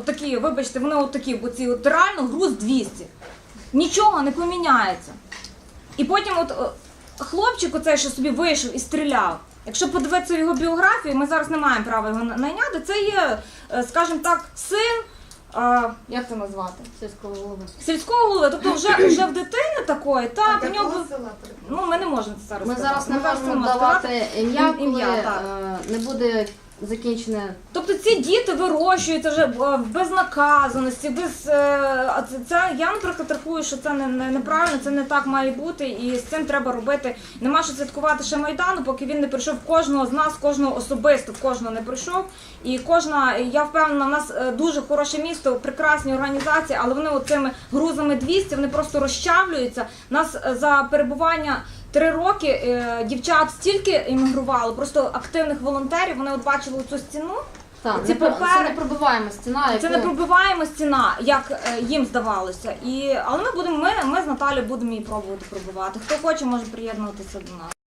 Отакі, вибачте, вони отакі, бо ці от реально груз 200. Нічого не поміняється. І потім от е, хлопчик оцей, що собі вийшов і стріляв. Якщо подивитися його біографію, ми зараз не маємо права його на- найняти. Це є, е, скажімо так, син. е, як це назвати? Сільського голови. Сільського голови, тобто вже, вже в дитини такої, так, у нього. Ну, ми не можемо це зараз Ми сказати. зараз не можемо давати ім'я, коли Ім'я, так. е, не буде закінчене. Тобто ці діти вирощуються вже е, в безнаказаності, без е, а це, це я, наприклад, рахую, що це не, не неправильно, це не так має бути, і з цим треба робити. Нема що святкувати ще майдану, поки він не прийшов кожного з нас, кожного особисто, кожного не прийшов. І кожна, я впевнена, у нас е, дуже хороше місто, прекрасні організації, але вони оцими грузами 200, вони просто розчавлюються. Нас е, за перебування. Три роки е, дівчат стільки іммігрувало, просто активних волонтерів. Вони от бачили цю стіну. Так, Ці не папери- це не пробиваємо стіна, Це не пробиваємо стіна, як е, їм здавалося. І, але ми будемо, ми, ми з Наталією будемо її пробувати пробивати. Хто хоче, може приєднуватися до нас.